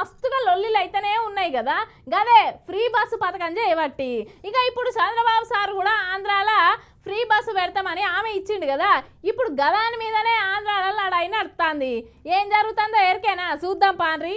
మస్తుగా లొల్లిలు అయితేనే ఉన్నాయి కదా. గదే ఫ్రీ బస్సు పథకం చేయబట్టి. ఇక ఇప్పుడు చంద్రబాబు సార్ కూడా ఆంధ్రాల ఫ్రీ బస్సు పెడతామని ఆమె ఇచ్చిండు కదా. ఇప్పుడు గదాని మీదనే ఆంధ్రాలలో లడాయి నడుస్తుంది ఏం జరుగుతుందో ఎరికేనా చూద్దాం పాన్రి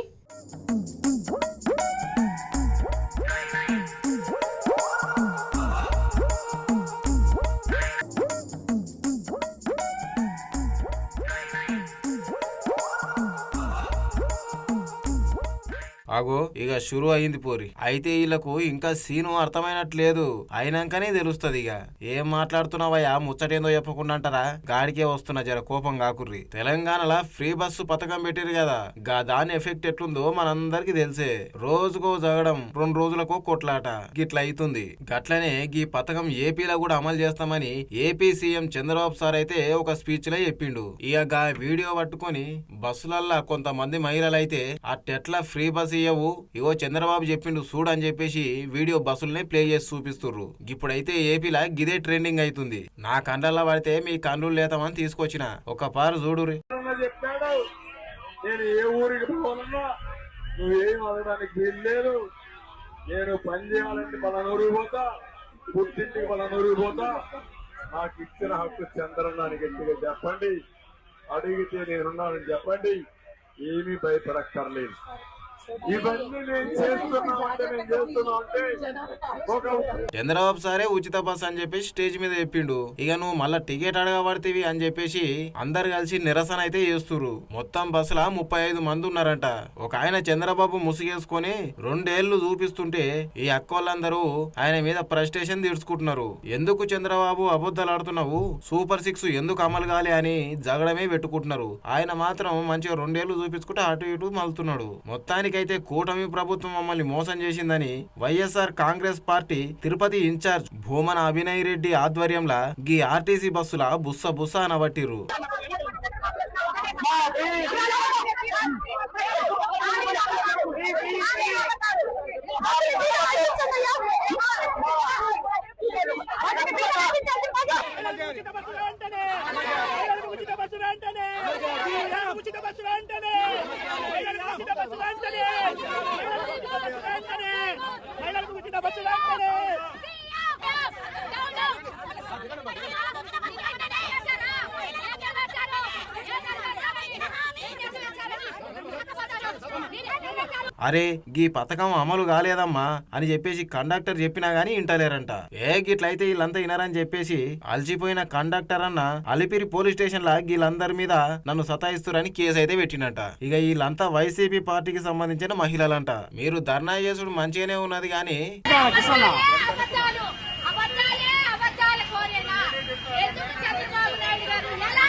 ఆగో ఇక షురు అయింది పోరి. అయితే వీళ్ళకు ఇంకా సీను అర్థమైనట్లేదు. అయినాకనే తెలుస్తుంది ఇక. ఏం మాట్లాడుతున్నావయ్యా? ముచ్చటేందో చెప్పకుండా అంటారా గాడికే వస్తున్నా జర కోపం కాకుర్రి తెలంగాణలో ఫ్రీ బస్సు పథకం పెట్టిరు కదా. గా దాని ఎఫెక్ట్ ఎట్లుందో మనందరికి తెలిసే. రోజుకో జగడం రెండు రోజులకో కొట్లాట. గిట్ల అవుతుంది గట్లనే గీ పథకం ఏపీలో కూడా అమలు చేస్తామని ఏపీ సీఎం చంద్రబాబు సార్ అయితే ఒక స్పీచ్లో చెప్పిండు. ఇక గా వీడియో పట్టుకొని బస్సులల్లా కొంతమంది మహిళలు అయితే అట్టెట్లా ఫ్రీ బస్ చేయవు. ఇగో చంద్రబాబు చెప్పిండు చూడు అని చెప్పేసి వీడియో బస్సులనే ప్లే చేసి చూపిస్తుర్రు. ఇప్పుడైతే ఏపీలా గిదే ట్రెండింగ్ అవుతుంది నా కండ్లల్లో పడితే మీ కండ్లు లేతామని తీసుకొచ్చిన. ఒక పారు చూడురి నేను ఏ ఊరికి పోవాలన్నా నువ్వేం వీలు లేదు నేను పని చేయాలంటే పలానూరికి పోతా పుట్టింటికి పలానూరికి పోతా. నాకు ఇచ్చిన హక్కు చంద్రన్నాని గట్టిగా చెప్పండి. అడిగితే నేనున్నానని చెప్పండి. ఏమీ భయపడక్కర్లేదు. ఇవన్నీ నేను చేస్తున్నా అంటే నేను చేస్తున్నా అంటే ఒక చంద్రబాబు సారే ఉచిత బస్ అని చెప్పేసి స్టేజ్ మీద చెప్పిండు. ఇక నువ్వు మళ్ళా టికెట్ అడగబడితేవి అని చెప్పేసి అందరు కలిసి నిరసన అయితే చేస్తురు మొత్తం బస్సుల ముప్పై ఐదు మంది ఉన్నారంట. ఒక ఆయన చంద్రబాబు ముసుగేసుకొని రెండేళ్ళు చూపిస్తుంటే ఈ అక్కోళ్ళందరూ ఆయన మీద ప్రస్టేషన్ తీర్చుకుంటున్నారు. ఎందుకు చంద్రబాబు అబద్ధాలు ఆడుతున్నావు సూపర్ సిక్స్ ఎందుకు అమలు కాలే అని జగడమే పెట్టుకుంటున్నారు. ఆయన మాత్రం మంచిగా రెండేళ్ళు చూపించుకుంటే అటు ఇటు మలుతున్నాడు మొత్తానికైతే కూటమి ప్రభుత్వం మమ్మల్ని మోసం చేసిందని YSR Congress party Tirupati in charge Bhumana Abhinay Reddy ఆధ్వర్యంలో గీ ఆర్టీసీ బస్సుల బుస్స బుస్స అనబట్టిరు ఉచిత బస్సులు అంటేనే ఉచిత ఉచిత ఉచిత బస్సులు అంటేనే మహిళలకు ఉచిత బస్సులు అంటేనే మహిళలకు ఉచిత బస్సులు అంటేనే అరే గీ పథకం అమలు కాలేదమ్మా అని చెప్పేసి కండక్టర్ చెప్పినా గానీ ఇంటలేరంట ఏ గిట్లయితే వీళ్ళంతా వినరని చెప్పేసి అలసిపోయిన కండక్టర్ అన్న అలిపిరి పోలీస్ స్టేషన్ లా వీళ్ళందరి మీద నన్ను సతాయిస్తురని కేసు అయితే పెట్టినట ఇక వీళ్ళంతా వైసీపీ పార్టీకి సంబంధించిన మహిళలంట. మీరు ధర్నా చేసుడు మంచిగానే ఉన్నది కానీ అబద్ధాలు కోరేనా? ఎందుకు చంద్రబాబు నాయుడు గారు ఎలా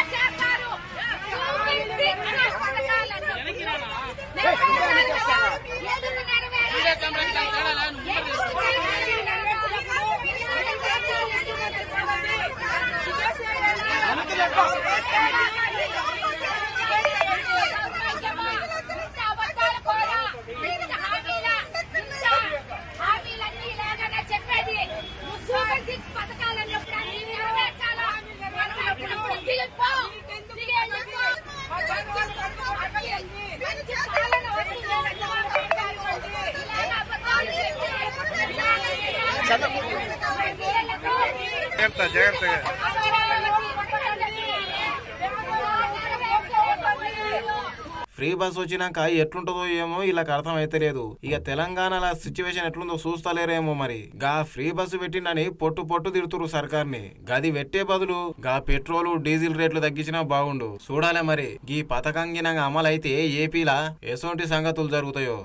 జాగ్రత్త జాగ్రత్తగా. ఫ్రీ బస్ వచ్చినాక ఎట్లుంటుందో ఏమో ఇలా అర్థం అయితలేదు ఇక తెలంగాణలో సిచ్యువేషన్ ఎట్లుందో చూస్తలేరేమో మరి. గా ఫ్రీ బస్సు పెట్టిండని పొట్టు పొట్టు తిడుతురు సర్కార్ని. గది పెట్టే బదులు గా పెట్రోల్ డీజిల్ రేట్లు తగ్గించినా బాగుండు. చూడాలే మరి. ఈ పథకం గినంగా అమలైతే ఏపీలా ఎసోంటి సంగతులు జరుగుతాయో.